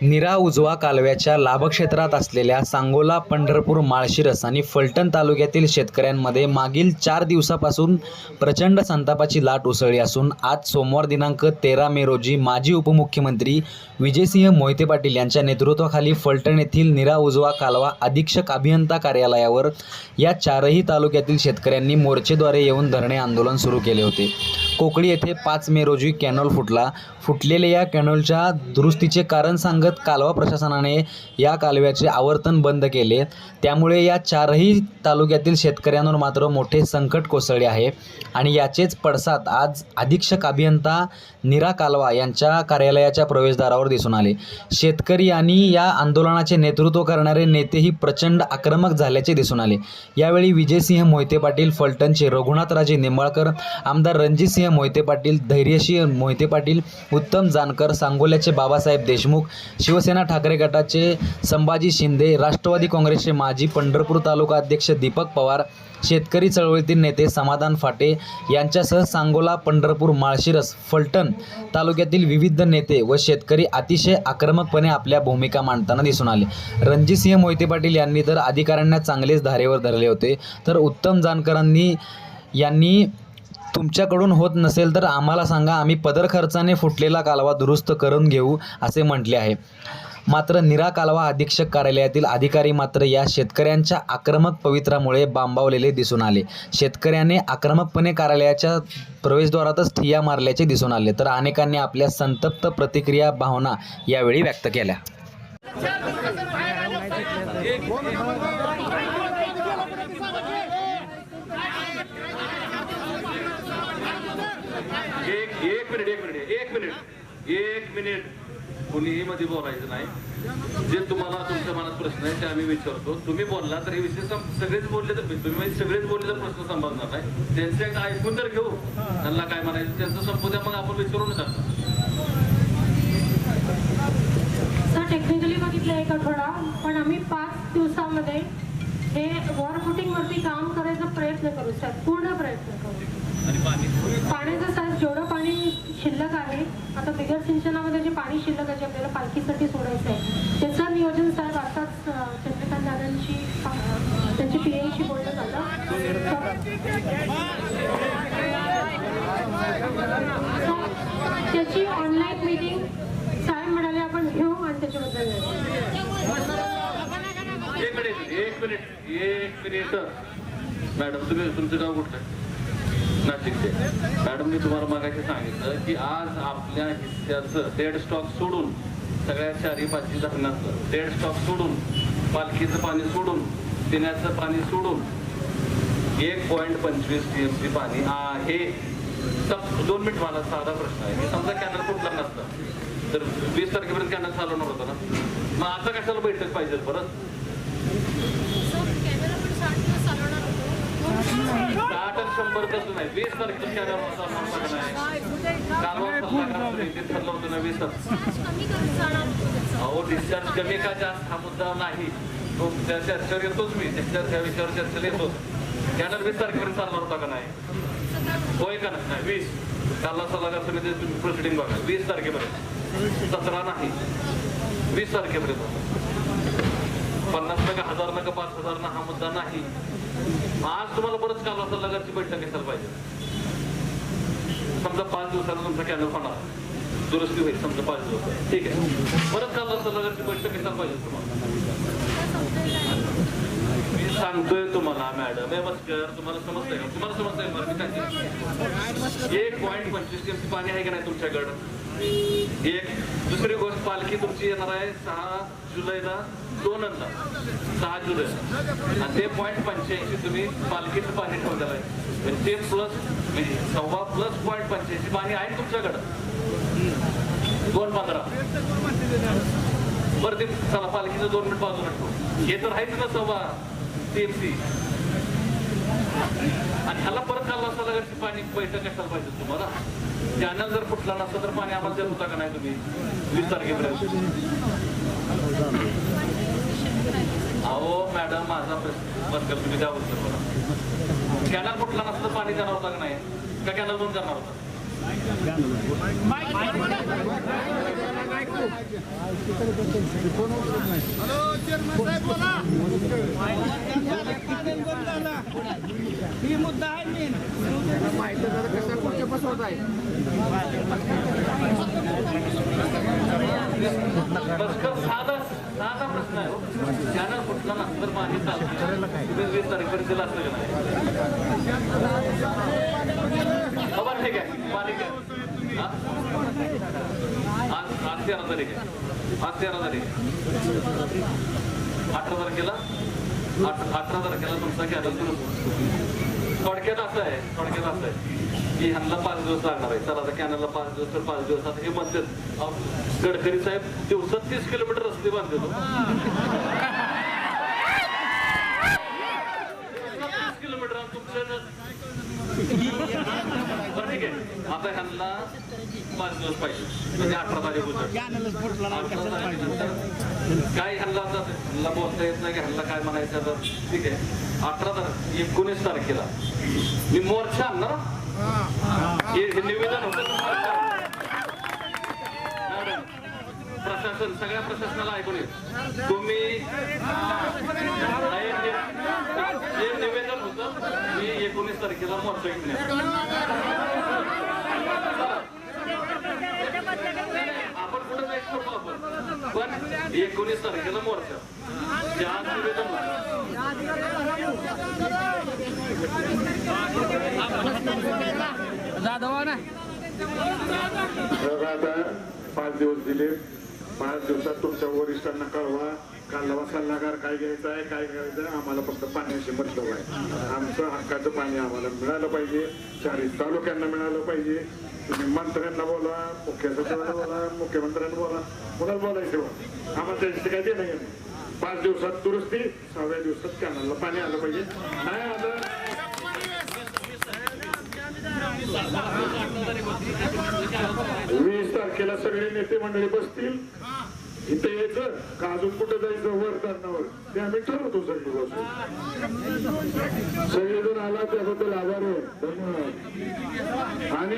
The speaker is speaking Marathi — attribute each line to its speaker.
Speaker 1: निरा उजवा कालव्याच्या लाभक्षेत्रात असलेल्या सांगोला पंढरपूर माळशिरस आणि फलटण तालुक्यातील शेतकऱ्यांमध्ये मागील चार दिवसापासून प्रचंड संतापाची लाट उसळली असून आज सोमवार दिनांक तेरा मे रोजी माजी उपमुख्यमंत्री विजयसिंह मोहिते पाटील यांच्या नेतृत्वाखाली फलटण येथील निरा उजवा कालवा अधीक्षक अभियंता कार्यालयावर या चारही तालुक्यातील शेतकऱ्यांनी मोर्चेद्वारे येऊन धरणे आंदोलन सुरू केले होते. कोकळी येथे पाच मे रोजी कॅनॉल फुटला. फुटलेल्या या कॅनॉलच्या दुरुस्तीचे कारण सांगत कालवा प्रशासनाने या कालव्याचे आवर्तन बंद केले. त्यामुळे या चारही तालुक्यातील शेतकऱ्यांवर मात्र मोठे संकट कोसळले आहे. आणि याचेच पडसाद आज अधीक्षक अभियंता निरा कालवा यांच्या कार्यालयाच्या प्रवेशद्वारावर दिसून आले. शेतकरी आणि या आंदोलनाचे नेतृत्व करणारे नेतेही प्रचंड आक्रमक झाल्याचे दिसून आले. यावेळी विजयसिंह मोहिते पाटील फलटणचे रघुनाथराजे निंबाळकर आमदार रणजितसिंह मोहिते पाटील धैर्यसिंह मोहिते पाटील उत्तम जानकर सांगोल्याचे बाबासाहेब देशमुख शिवसेना ठाकरे गटाचे संभाजी शिंदे राष्ट्रवादी काँग्रेसचे माजी पंढरपूर तालुका अध्यक्ष दीपक पवार शेतकरी चळवळीतील नेते समाधान फाटे यांच्यासह सांगोला पंढरपूर माळशिरस फलटण तालुक्यातील विविध नेते व शेतकरी अतिशय आक्रमकपणे आपल्या भूमिका मांडताना दिसून आले. रणजितसिंह मोहिते पाटील यांनी तर अधिकाऱ्यांना चांगलेच धारेवर धरले होते. तर उत्तम जानकरांनी यांनी तुमच्याकडून होत नसेल तर आम्हाला सांगा आम्ही पदर खर्चाने फुटलेला कालवा दुरुस्त करून घेऊ असे म्हटले आहे. मात्र निरा कालवा अधीक्षक कार्यालयातील अधिकारी मात्र या शेतकऱ्यांच्या आक्रमक पवित्रामुळे बांबावलेले दिसून आले. शेतकऱ्याने आक्रमकपणे कार्यालयाच्या प्रवेशद्वारातच ठिया मारल्याचे दिसून आले तर अनेकांनी आपल्या संतप्त प्रतिक्रिया भावना यावेळी व्यक्त केल्या.
Speaker 2: एक मिनिट एक मिनिट एक मिनिट. एक मिनिट. कुणीही मध्ये बोलायचं नाही. जे तुम्हाला तुमच्या मनात प्रश्न आहे ते आम्ही विचारतो. तुम्ही बोलला तर हे विषय सगळेच बोलले तर तुम्ही म्हणजे सगळेच बोलले तर प्रश्न संभाळणार नाही. त्यांचं ऐकून तर घेऊ. त्यांना काय म्हणायचं त्यांचं संपू द्या मग आपण विचारून
Speaker 3: सर टेक्निकली बघितलं एक आठवडा पण आम्ही पाच दिवसामध्ये हे वॉर फुटिंग वरती काम करायचा प्रयत्न करू सर. पूर्ण प्रयत्न करू. पाण्याचं सर जेवढं शिल्लक आहे. आता बिगर सिंचनामध्ये जे पाणी शिल्लक आहे जे आपल्याला पालखीसाठी सोडायचं आहे त्याचं नियोजन साहेब आताच चंद्रकांत दादांची त्यांच्या पी एशी बोलणं झालं त्याची ऑनलाईन मीटिंग साहेब म्हणाले आपण घेऊ आणि त्याच्याबद्दल
Speaker 2: एक मिनिट एक मिनिट एक मिनिट. मॅडम तुम्ही तुमचं गाव कुठलं? आहे? नाशिकचे मॅडम मी तुम्हाला मागायचं सांगितलं की आज आपल्या हिस्स्याचं डेड स्टॉक सोडून सगळ्या चारी पाचवी धरणाचं डेड स्टॉक सोडून पालखीचं पाणी सोडून पिण्याचं पाणी सोडून एक पॉईंट पंचवीस टी एम सी पाणी आहे दोन मिनिट मला साधा प्रश्न आहे. समजा कॅनल फुटला नसतं तर वीस तारखेपर्यंत कॅनल चालवणार होता ना? मग आता कशाला बैठक पाहिजे परत साठ शंभर कसं नाही. वीस तारखेला नाही ते ठरलं होतं ना वीस अहो डिस्चार्ज कमी का जास्त हा मुद्दा नाही. तो त्या चर्चेवर येतोच मी. त्या त्या विषयावर चर्चेला येतो कॅनल वीस तारखेपर्यंत चालणार होता का नाही? होय का नाही? वीस. कालला सल्लागार समिती तुम्ही प्रोसिडिंग बघा. वीस तारखेपर्यंत. सतरा नाही. वीस तारखेपर्यंत. पन्नास नका हजार नका पाच हजार ना हा मुद्दा नाही. आज तुम्हाला परत कालवा लगरची बैठक घेतली पाहिजे. समजा पाच दिवसाला तुमचा कॅनल होणार. दुरुस्ती होईल समजा पाच दिवस. ठीक आहे. परत कालवा सल्लागारची बैठक घेतली पाहिजे तुम्हाला. मी सांगतोय तुम्हाला मॅडम. हे मस्कर तुम्हाला समजतंय का? तुम्हाला समजतंय बरं मी काय एक पॉईंट पंचवीस टी पाणी आहे का नाही तुमच्याकडं? एक दुसरी गोष्ट पालखी तुमची येणार आहे सहा जुलैला दोनला. सहा जुलै. आणि ते पॉईंट पंच्याऐंशी तुम्ही पालखीचं पाणी ठेवलेलं आहे. म्हणजे ते प्लस म्हणजे सव्वा प्लस पॉईंट पंच्याऐंशी पाणी आहे तुमच्याकडं. दोन पंधरा. बरं ते चला पालखीचं दोन मिनिट बाजूला ठेवू. हे तर आहेच ना सव्वा टीएमसी आणि ह्याला परत काल असला पाणी पैसा कशाला पाहिजे तुम्हाला? कॅनल जर फुटला नसता तर पाणी आम्हाला देत होता का नाही तुम्ही? वीस तारखेपर्यंत. अहो मॅडम माझा प्रश्न तुम्ही द्या उत्तर मला कॅनल फुटला नसता पाणी देणार होता का नाही? का कॅनल बंद करणार होता?
Speaker 4: ही? मुद्दा आहे मेन
Speaker 2: बस का साधा साधा प्रश्न आहे त्यानं कुठला माझी तुम्ही वीस तारीखपर्यंत दिला असतं का नाही हो बरं ठीक आहे आज तेरा तारीख आहे आज तेरा तारीख अठरा तारखेला अठरा तारखेला तुमचा कॅनल थोडक्यात असं आहे थोडक्यात असं आहे. की ह्यांना पाच दिवस लागणार आहे. चला आता कॅनलला पाच दिवस तर पाच दिवस. आता हे म्हणतात गडकरी साहेब दिवसात तीस किलोमीटर रस्ते बांधतो हो. तीस किलोमीटर तुमच्या ठीक आहे. आता ह्यांना दिवस पाहिजे. म्हणजे अठरा तारीख होतं. काय ह्यांना आता ह्यांना बोलता येत नाही की ह्यांना काय म्हणायचं तर ठीक आहे. अठरा तारीख एकोणीस तारखेला. मी मोर्चा आणणार हं? निवेदन होतं. प्रशासन सगळ्या प्रशासनाला ऐकून येत तुम्ही निवेदन होतं. मी एकोणीस तारखेला मोर्चा घेऊन येतो. आपण कुठं जायचं नको आपण पण एकोणीस तारखेला मोर्चा. त्या निवेदन
Speaker 4: जाधव ना
Speaker 5: आता पाच दिवस दिले. पाच दिवसात तुमच्या वरिष्ठांना कळवा. कालवा सल्लागार काय घ्यायचं आहे काय करायचं आहे आम्हाला फक्त पाण्याशी मतलब आहे. आमचं हक्काचं पाणी आम्हाला मिळालं पाहिजे. चारही तालुक्यांना मिळालं पाहिजे. तुम्ही मंत्र्यांना बोला मुख्य सचिवांना बोला मुख्यमंत्र्यांना बोला. कोणाला बोलायचं आम्हाला त्याच्याशी काही देणं नाही. पाच दिवसात दुरुस्ती सहाव्या दिवसात कॅनलला पाणी आलं पाहिजे. नाही आलं. वीस तारखेला सगळे नेते मंडळी बसतील. इथे यायचं. का अजून कुठं जायचं? वर धरणावर. ते आम्ही ठरवतो सगळी बसून सगळेजण आला त्याबद्दल आभार आहे. धन्यवाद. आणि